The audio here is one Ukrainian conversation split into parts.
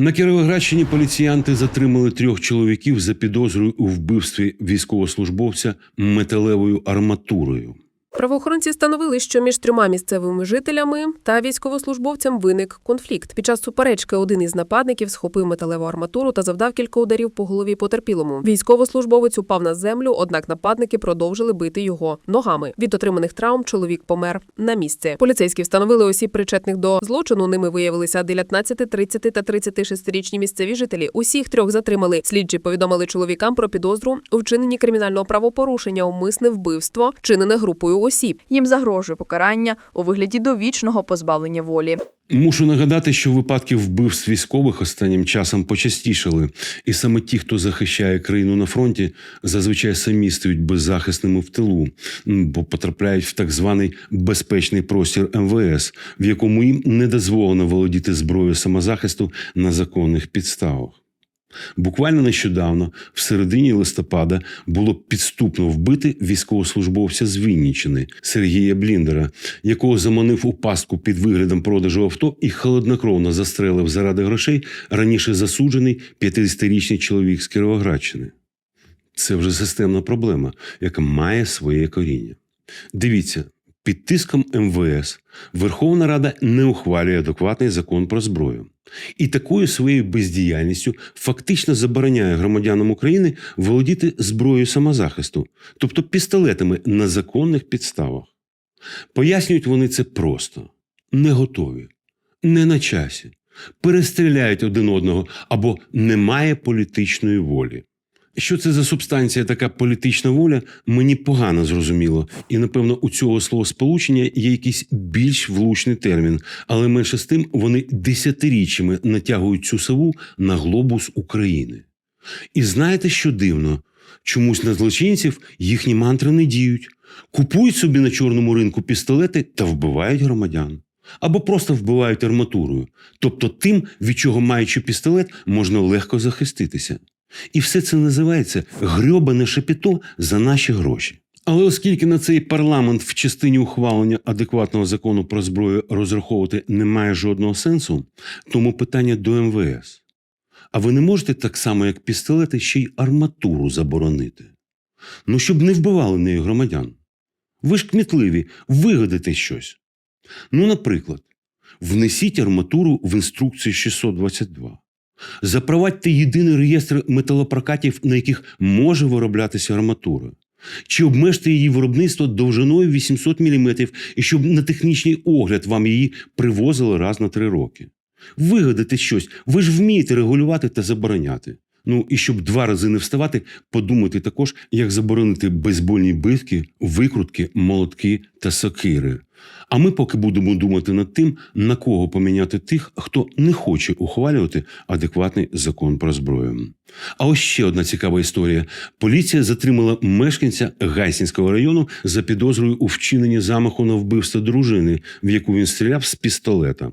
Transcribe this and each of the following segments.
На Кіровоградщині поліціянти затримали трьох чоловіків за підозрою у вбивстві військовослужбовця металевою арматурою. Правоохоронці встановили, що між трьома місцевими жителями та військовослужбовцям виник конфлікт. Під час суперечки один із нападників схопив металеву арматуру та завдав кілька ударів по голові потерпілому. Військовослужбовець упав на землю, однак нападники продовжили бити його ногами. Від отриманих травм чоловік помер на місці. Поліцейські встановили осіб причетних до злочину. Ними виявилися 19, 30 та 36-річні місцеві жителі. Усіх трьох затримали. Слідчі повідомили чоловікам про підозру у вчиненні кримінального правопорушення, умисне вбивство, чинене групою осіб. Їм загрожує покарання у вигляді довічного позбавлення волі. Мушу нагадати, що випадки вбивств військових останнім часом почастішали, і саме ті, хто захищає країну на фронті, зазвичай самі стають беззахисними в тилу, бо потрапляють в так званий безпечний простір МВС, в якому їм не дозволено володіти зброєю самозахисту на законних підставах. Буквально нещодавно, в середині листопада, було підступно вбити військовослужбовця з Вінніччини Сергія Бліндера, якого заманив у пастку під виглядом продажу авто і холоднокровно застрелив заради грошей раніше засуджений 50-річний чоловік з Кіровоградщини. Це вже системна проблема, яка має своє коріння. Дивіться, під тиском МВС Верховна Рада не ухвалює адекватний закон про зброю. І такою своєю бездіяльністю фактично забороняє громадянам України володіти зброєю самозахисту, тобто пістолетами на законних підставах. Пояснюють вони це просто: не готові, не на часі, перестріляють один одного або немає політичної волі. Що це за субстанція, така політична воля, мені погано зрозуміло, і напевно у цього словосполучення є якийсь більш влучний термін, але менше з тим вони десятиріччями натягують цю сову на глобус України. І знаєте, що дивно? Чомусь на злочинців їхні мантри не діють, купують собі на чорному ринку пістолети та вбивають громадян. Або просто вбивають арматурою, тобто тим, від чого маючи пістолет, можна легко захиститися. І все це називається грьобане шепіто за наші гроші. Але оскільки на цей парламент в частині ухвалення адекватного закону про зброю розраховувати немає жодного сенсу, тому питання до МВС. А ви не можете так само, як пістолети, ще й арматуру заборонити? Ну, щоб не вбивали нею громадян. Ви ж кмітливі, вигадайте щось. Ну, наприклад, внесіть арматуру в інструкцію 622. Запровадьте єдиний реєстр металопрокатів, на яких може вироблятися арматура. Чи обмежте її виробництво довжиною 800 мм, і щоб на технічний огляд вам її привозили раз на три роки. Вигадайте щось, ви ж вмієте регулювати та забороняти. Ну і щоб два рази не вставати, подумайте також, як заборонити бейсбольні битки, викрутки, молотки та сокири. А ми поки будемо думати над тим, на кого поміняти тих, хто не хоче ухвалювати адекватний закон про зброю. А ось ще одна цікава історія: поліція затримала мешканця Гайсінського району за підозрою у вчиненні замаху на вбивство дружини, в яку він стріляв з пістолета.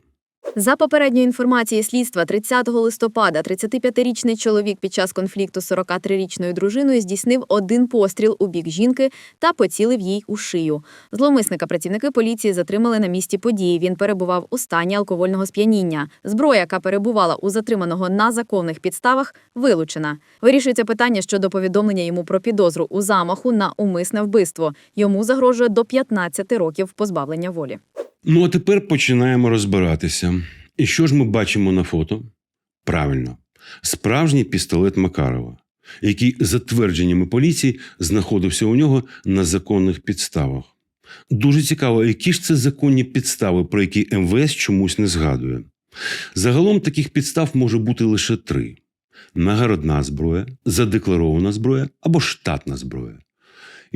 За попередньою інформацією слідства, 30 листопада 35-річний чоловік під час конфлікту з 43-річною дружиною здійснив один постріл у бік жінки та поцілив їй у шию. Зловмисника працівники поліції затримали на місці події. Він перебував у стані алкогольного сп'яніння. Зброя, яка перебувала у затриманого на законних підставах, вилучена. Вирішується питання щодо повідомлення йому про підозру у замаху на умисне вбивство. Йому загрожує до 15 років позбавлення волі. Ну а тепер починаємо розбиратися. І що ж ми бачимо на фото? Правильно, справжній пістолет Макарова, який, за твердженнями поліції, знаходився у нього на законних підставах. Дуже цікаво, які ж це законні підстави, про які МВС чомусь не згадує. Загалом таких підстав може бути лише три: нагородна зброя, задекларована зброя або штатна зброя.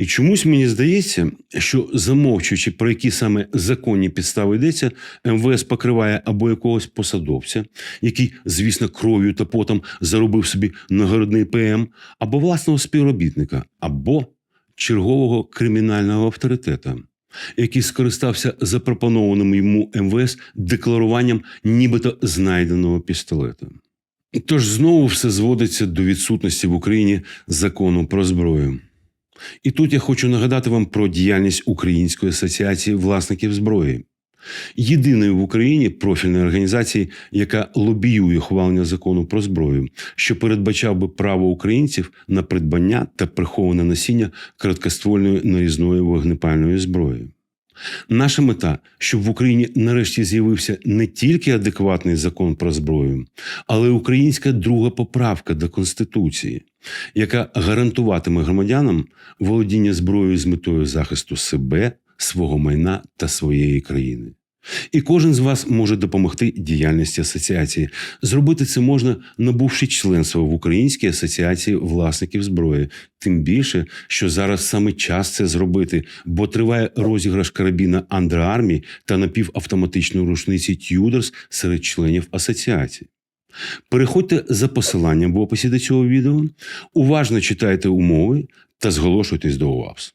І чомусь мені здається, що замовчуючи, про які саме законні підстави йдеться, МВС покриває або якогось посадовця, який, звісно, кров'ю та потом заробив собі нагородний ПМ, або власного співробітника, або чергового кримінального авторитета, який скористався запропонованим йому МВС декларуванням нібито знайденого пістолета. Тож знову все зводиться до відсутності в Україні закону про зброю. І тут я хочу нагадати вам про діяльність Української асоціації власників зброї. Єдиної в Україні профільної організації, яка лобіює хвалення закону про зброю, що передбачав би право українців на придбання та приховане носіння короткоствольної нарізної вогнепальної зброї. Наша мета, щоб в Україні нарешті з'явився не тільки адекватний закон про зброю, але й українська друга поправка до Конституції, яка гарантуватиме громадянам володіння зброєю з метою захисту себе, свого майна та своєї країни. І кожен з вас може допомогти діяльності асоціації. Зробити це можна, набувши членство в Українській асоціації власників зброї. Тим більше, що зараз саме час це зробити, бо триває розіграш карабіна андерармії та напівавтоматичної рушниці Тюдорс серед членів асоціації. Переходьте за посиланням в описі до цього відео, уважно читайте умови та зголошуйтесь до УАПС.